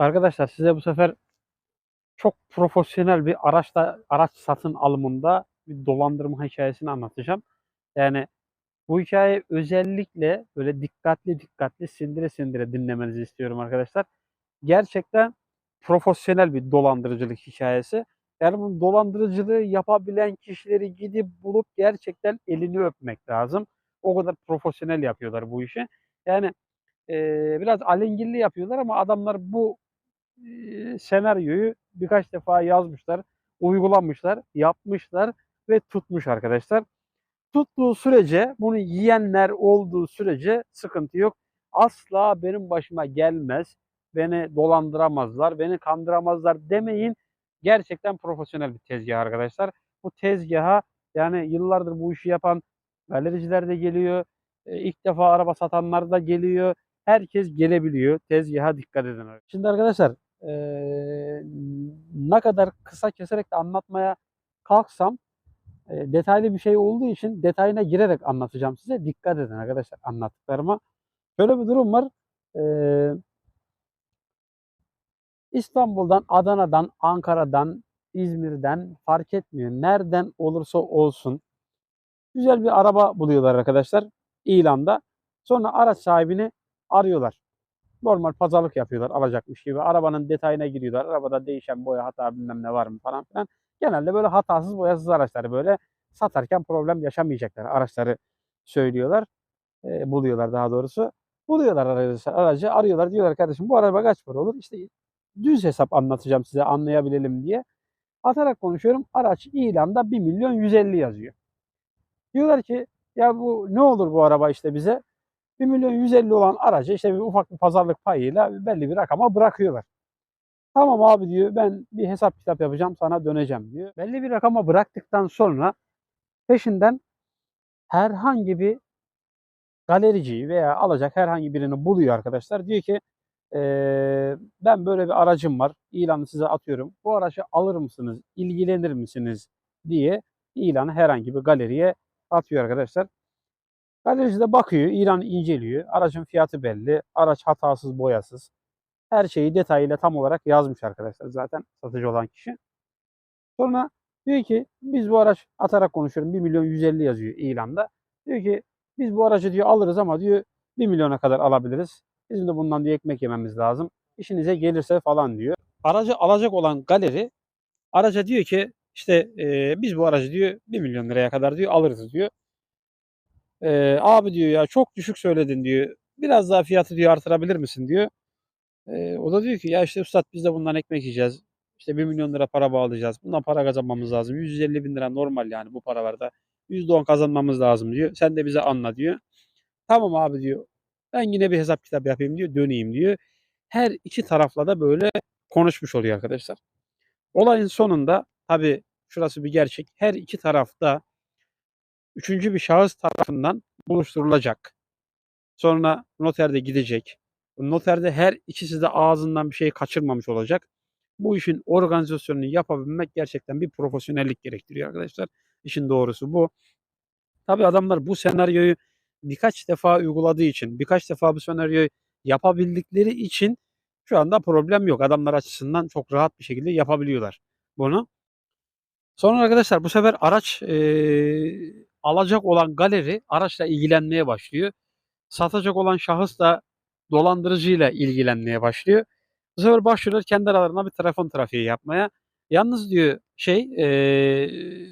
Arkadaşlar size bu sefer çok profesyonel bir araçta araç satın alımında bir dolandırma hikayesini anlatacağım. Yani bu hikaye özellikle böyle dikkatli dikkatli sindire sindire dinlemenizi istiyorum arkadaşlar. Gerçekten profesyonel bir dolandırıcılık hikayesi. Yani bu dolandırıcılığı yapabilen kişileri gidip bulup gerçekten elini öpmek lazım. O kadar profesyonel yapıyorlar bu işi. Yani eee, biraz alengirli yapıyorlar ama adamlar bu senaryoyu birkaç defa yazmışlar, uygulamışlar, yapmışlar ve tutmuş arkadaşlar. Tuttuğu sürece, bunu yiyenler olduğu sürece sıkıntı yok. Asla benim başıma gelmez, beni dolandıramazlar, beni kandıramazlar demeyin. Gerçekten profesyonel bir tezgah arkadaşlar. Bu tezgaha yani yıllardır bu işi yapan galericiler de geliyor. İlk defa araba satanlar da geliyor. Herkes gelebiliyor. Tezgaha dikkat edin. Şimdi arkadaşlar eee, ne kadar kısa keserek de anlatmaya kalksam e, detaylı bir şey olduğu için detayına girerek anlatacağım size. Dikkat edin arkadaşlar anlattıklarıma. Şöyle bir durum var. Eee, İstanbul'dan, Adana'dan, Ankara'dan, İzmir'den fark etmiyor. Nereden olursa olsun güzel bir araba buluyorlar arkadaşlar ilanda. Sonra araç sahibini arıyorlar. Normal pazarlık yapıyorlar alacakmış gibi. Arabanın detayına giriyorlar. Arabada değişen boya hata bilmem ne var mı falan filan. Genelde böyle hatasız boyasız araçları böyle satarken problem yaşamayacaklar araçları söylüyorlar. E, buluyorlar daha doğrusu. Buluyorlar arkadaşlar aracı arıyorlar diyorlar kardeşim bu araba kaç para olur? İşte düz hesap anlatacağım size anlayabilelim diye. Atarak konuşuyorum. Araç ilanda 1 milyon 150 yazıyor. Diyorlar ki ya bu ne olur bu araba işte bize? 1 milyon 150 olan aracı işte bir ufak bir pazarlık payıyla belli bir rakama bırakıyorlar. Tamam abi diyor ben bir hesap kitap yapacağım sana döneceğim diyor. Belli bir rakama bıraktıktan sonra peşinden herhangi bir galericiyi veya alacak herhangi birini buluyor arkadaşlar. Diyor ki eee, ben böyle bir aracım var. İlanı size atıyorum. Bu aracı alır mısınız? ilgilenir misiniz? diye ilanı herhangi bir galeriye atıyor arkadaşlar. Galerici de bakıyor, ilanı inceliyor. Aracın fiyatı belli. Araç hatasız, boyasız. Her şeyi detayıyla tam olarak yazmış arkadaşlar zaten satıcı olan kişi. Sonra diyor ki biz bu araç atarak konuşuyorum 1 milyon 150 yazıyor ilanda. Diyor ki biz bu aracı diyor alırız ama diyor 1 milyona kadar alabiliriz. Bizim de bundan diyor ekmek yememiz lazım. İşinize gelirse falan diyor. Aracı alacak olan galeri araca diyor ki işte e, biz bu aracı diyor 1 milyon liraya kadar diyor alırız diyor. E, abi diyor ya çok düşük söyledin diyor. Biraz daha fiyatı diyor artırabilir misin diyor. E, o da diyor ki ya işte üstad biz de bundan ekmek yiyeceğiz. İşte 1 milyon lira para bağlayacağız. Bundan para kazanmamız lazım. 150 bin lira normal yani bu paralarda. %10 kazanmamız lazım diyor. Sen de bize anla diyor. Tamam abi diyor. Ben yine bir hesap kitap yapayım diyor. Döneyim diyor. Her iki tarafla da böyle konuşmuş oluyor arkadaşlar. Olayın sonunda tabi şurası bir gerçek. Her iki tarafta üçüncü bir şahıs tarafından buluşturulacak. Sonra noterde gidecek. Noterde her ikisi de ağzından bir şey kaçırmamış olacak. Bu işin organizasyonunu yapabilmek gerçekten bir profesyonellik gerektiriyor arkadaşlar. İşin doğrusu bu. Tabi adamlar bu senaryoyu birkaç defa uyguladığı için, birkaç defa bu senaryoyu yapabildikleri için şu anda problem yok. Adamlar açısından çok rahat bir şekilde yapabiliyorlar bunu. Sonra arkadaşlar bu sefer araç eee, alacak olan galeri araçla ilgilenmeye başlıyor. Satacak olan şahıs da dolandırıcıyla ilgilenmeye başlıyor. Bu sefer başlıyorlar kendi aralarında bir telefon trafiği yapmaya. Yalnız diyor şey eee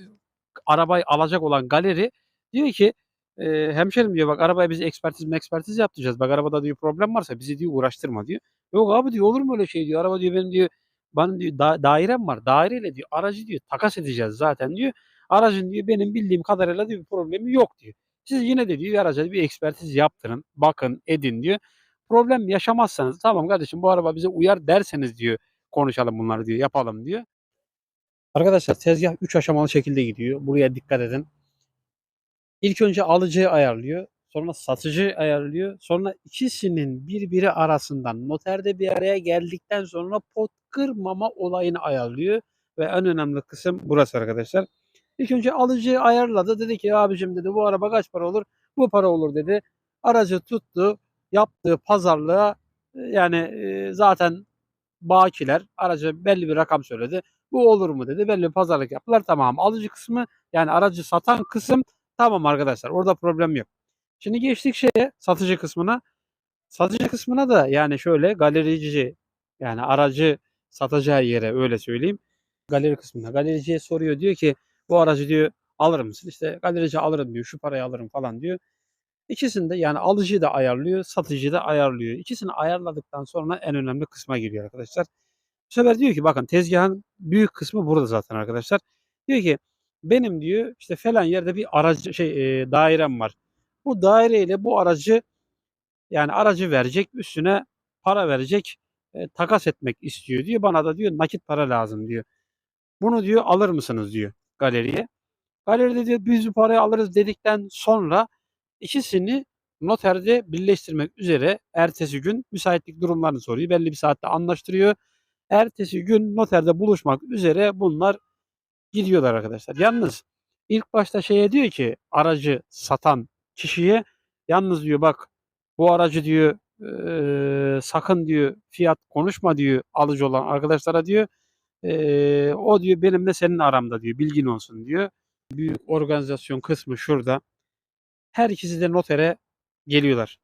arabayı alacak olan galeri diyor ki eee, hemşerim diyor bak arabaya biz ekspertiz ekspertiz yaptıracağız. Bak arabada diyor problem varsa bizi diyor uğraştırma diyor. Yok abi diyor olur mu öyle şey diyor. Araba diyor benim diyor benim diyor da- dairem var. Daireyle diyor aracı diyor takas edeceğiz zaten diyor. Aracın diyor benim bildiğim kadarıyla diyor bir problemi yok diyor. Siz yine de diyor araca bir ekspertiz yaptırın, bakın, edin diyor. Problem yaşamazsanız tamam kardeşim bu araba bize uyar derseniz diyor konuşalım bunları diyor, yapalım diyor. Arkadaşlar tezgah 3 aşamalı şekilde gidiyor. Buraya dikkat edin. İlk önce alıcıyı ayarlıyor. Sonra satıcı ayarlıyor. Sonra ikisinin birbiri arasından noterde bir araya geldikten sonra pot kırmama olayını ayarlıyor. Ve en önemli kısım burası arkadaşlar. İlk önce alıcıyı ayarladı. Dedi ki abicim dedi bu araba kaç para olur? Bu para olur dedi. Aracı tuttu. Yaptığı pazarlığa e, yani e, zaten bakiler araca belli bir rakam söyledi. Bu olur mu dedi. Belli bir pazarlık yaptılar. Tamam. Alıcı kısmı yani aracı satan kısım tamam arkadaşlar. Orada problem yok. Şimdi geçtik şeye satıcı kısmına. Satıcı kısmına da yani şöyle galerici yani aracı satacağı yere öyle söyleyeyim. Galeri kısmına galericiye soruyor diyor ki bu aracı diyor alır mısın? İşte galerici alırım diyor. Şu parayı alırım falan diyor. İkisini de yani alıcıyı da ayarlıyor, satıcıyı da ayarlıyor. İkisini ayarladıktan sonra en önemli kısma giriyor arkadaşlar. Bu sefer diyor ki bakın tezgahın büyük kısmı burada zaten arkadaşlar. Diyor ki benim diyor işte falan yerde bir aracı şey e, dairem var. Bu daireyle bu aracı yani aracı verecek üstüne para verecek e, takas etmek istiyor diyor. Bana da diyor nakit para lazım diyor. Bunu diyor alır mısınız diyor galeriye. Galeride diyor biz bu parayı alırız dedikten sonra ikisini noterde birleştirmek üzere ertesi gün müsaitlik durumlarını soruyor. Belli bir saatte anlaştırıyor. Ertesi gün noterde buluşmak üzere bunlar gidiyorlar arkadaşlar. Yalnız ilk başta şeye diyor ki aracı satan kişiye yalnız diyor bak bu aracı diyor eee, sakın diyor fiyat konuşma diyor alıcı olan arkadaşlara diyor. Eee, o diyor benimle senin aramda diyor bilgin olsun diyor. Büyük organizasyon kısmı şurada. Her ikisi de notere geliyorlar.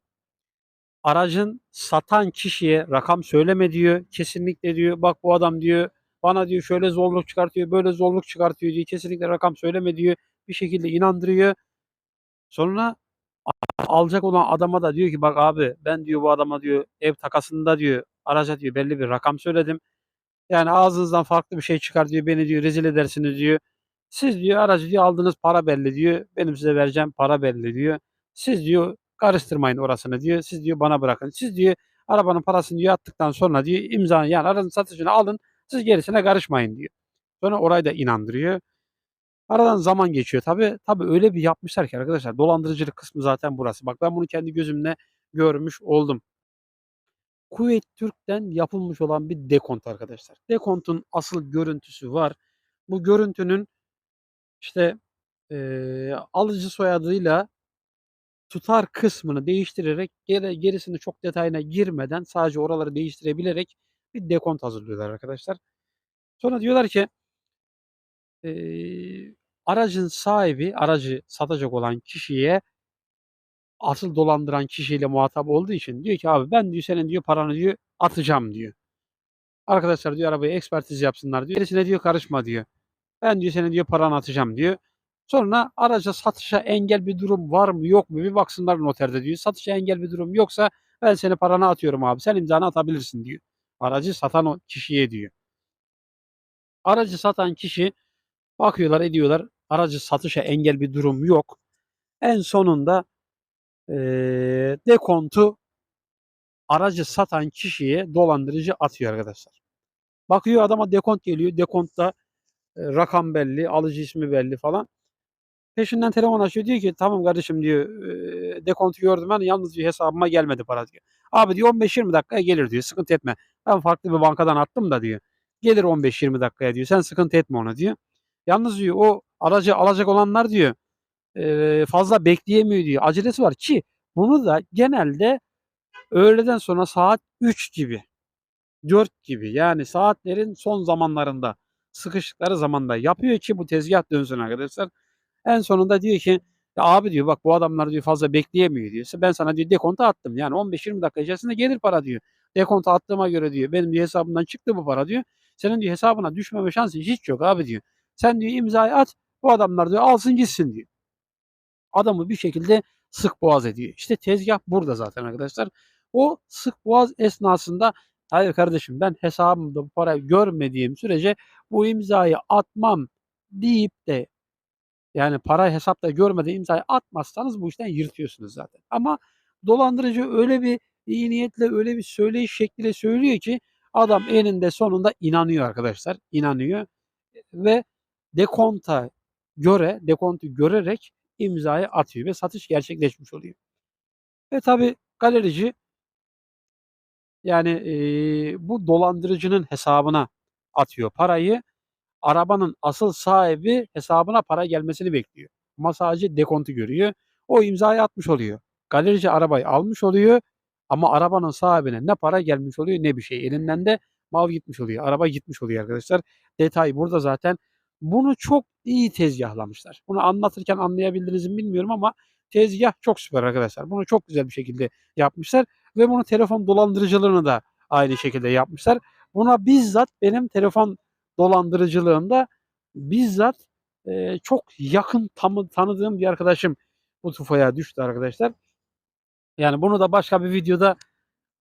Aracın satan kişiye rakam söyleme diyor. Kesinlikle diyor bak bu adam diyor bana diyor şöyle zorluk çıkartıyor, böyle zorluk çıkartıyor diyor. Kesinlikle rakam söyleme diyor. Bir şekilde inandırıyor. Sonra alacak olan adama da diyor ki bak abi ben diyor bu adama diyor ev takasında diyor araca diyor belli bir rakam söyledim. Yani ağzınızdan farklı bir şey çıkar diyor beni diyor rezil edersiniz diyor. Siz diyor aracı diyor aldığınız para belli diyor. Benim size vereceğim para belli diyor. Siz diyor karıştırmayın orasını diyor. Siz diyor bana bırakın. Siz diyor arabanın parasını diyor attıktan sonra diyor imza yani aracın satışını alın. Siz gerisine karışmayın diyor. Sonra orayı da inandırıyor. Aradan zaman geçiyor tabi. Tabi öyle bir yapmışlar ki arkadaşlar dolandırıcılık kısmı zaten burası. Bak ben bunu kendi gözümle görmüş oldum. Kuveyt Türk'ten yapılmış olan bir dekont arkadaşlar. Dekontun asıl görüntüsü var. Bu görüntünün işte eee, alıcı soyadıyla tutar kısmını değiştirerek geri, gerisini çok detayına girmeden sadece oraları değiştirebilerek bir dekont hazırlıyorlar arkadaşlar. Sonra diyorlar ki eee, aracın sahibi, aracı satacak olan kişiye asıl dolandıran kişiyle muhatap olduğu için diyor ki abi ben diyor senin diyor paranı diyor atacağım diyor. Arkadaşlar diyor arabayı ekspertiz yapsınlar diyor. Gerisine diyor karışma diyor. Ben diyor senin diyor paranı atacağım diyor. Sonra araca satışa engel bir durum var mı yok mu bir baksınlar noterde diyor. Satışa engel bir durum yoksa ben seni paranı atıyorum abi. Sen imzanı atabilirsin diyor. Aracı satan o kişiye diyor. Aracı satan kişi bakıyorlar ediyorlar. Aracı satışa engel bir durum yok. En sonunda eee dekontu aracı satan kişiye dolandırıcı atıyor arkadaşlar. Bakıyor adama dekont geliyor. Dekontta e, rakam belli, alıcı ismi belli falan. Peşinden telefon açıyor diyor ki tamam kardeşim diyor e, dekontu gördüm ben yalnız diyor hesabıma gelmedi para diyor. Abi diyor 15-20 dakikaya gelir diyor sıkıntı etme. Ben farklı bir bankadan attım da diyor. Gelir 15-20 dakikaya diyor sen sıkıntı etme ona diyor. Yalnız diyor o aracı alacak olanlar diyor fazla bekleyemiyor diyor. Acelesi var ki bunu da genelde öğleden sonra saat 3 gibi 4 gibi yani saatlerin son zamanlarında sıkıştıkları zamanda yapıyor ki bu tezgah dönsün arkadaşlar. En sonunda diyor ki ya abi diyor bak bu adamlar diyor fazla bekleyemiyor diyor. Ben sana diyor dekonta attım. Yani 15-20 dakika içerisinde gelir para diyor. Dekonta attığıma göre diyor benim diyor hesabımdan çıktı bu para diyor. Senin diyor hesabına düşmeme şansı hiç yok abi diyor. Sen diyor imzayı at bu adamlar diyor alsın gitsin diyor. Adamı bir şekilde sık boğaz ediyor. İşte tezgah burada zaten arkadaşlar. O sık boğaz esnasında hayır kardeşim ben hesabımda bu parayı görmediğim sürece bu imzayı atmam deyip de yani parayı hesapta görmeden imzayı atmazsanız bu işten yırtıyorsunuz zaten. Ama dolandırıcı öyle bir iyi niyetle öyle bir söyleyiş şekliyle söylüyor ki adam eninde sonunda inanıyor arkadaşlar. İnanıyor ve dekonta göre dekontu görerek imzayı atıyor ve satış gerçekleşmiş oluyor. Ve tabi galerici yani eee, bu dolandırıcının hesabına atıyor parayı. Arabanın asıl sahibi hesabına para gelmesini bekliyor. Ama sadece dekontu görüyor. O imzayı atmış oluyor. Galerici arabayı almış oluyor ama arabanın sahibine ne para gelmiş oluyor ne bir şey. Elinden de mal gitmiş oluyor. Araba gitmiş oluyor arkadaşlar. Detay burada zaten. Bunu çok iyi tezgahlamışlar. Bunu anlatırken anlayabildiniz mi bilmiyorum ama tezgah çok süper arkadaşlar. Bunu çok güzel bir şekilde yapmışlar ve bunu telefon dolandırıcılığını da aynı şekilde yapmışlar. Buna bizzat benim telefon dolandırıcılığında bizzat e, çok yakın tam, tanıdığım bir arkadaşım bu tufaya düştü arkadaşlar. Yani bunu da başka bir videoda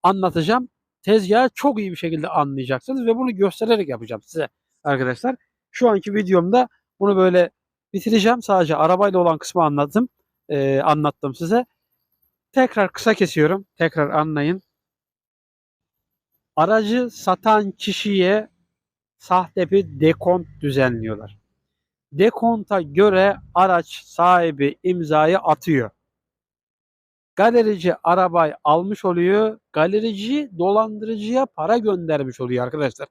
anlatacağım. Tezgahı çok iyi bir şekilde anlayacaksınız ve bunu göstererek yapacağım size arkadaşlar. Şu anki videomda bunu böyle bitireceğim. Sadece arabayla olan kısmı anlattım. e, anlattım size. Tekrar kısa kesiyorum. Tekrar anlayın. Aracı satan kişiye sahte bir dekont düzenliyorlar. Dekonta göre araç sahibi imzayı atıyor. Galerici arabayı almış oluyor. Galerici dolandırıcıya para göndermiş oluyor arkadaşlar.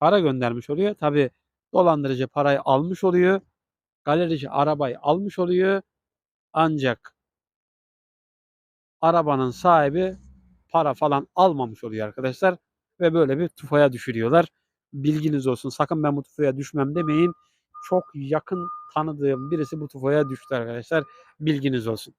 Para göndermiş oluyor. Tabi dolandırıcı parayı almış oluyor. Galerici arabayı almış oluyor. Ancak arabanın sahibi para falan almamış oluyor arkadaşlar. Ve böyle bir tufaya düşürüyorlar. Bilginiz olsun. Sakın ben bu tufaya düşmem demeyin. Çok yakın tanıdığım birisi bu tufaya düştü arkadaşlar. Bilginiz olsun.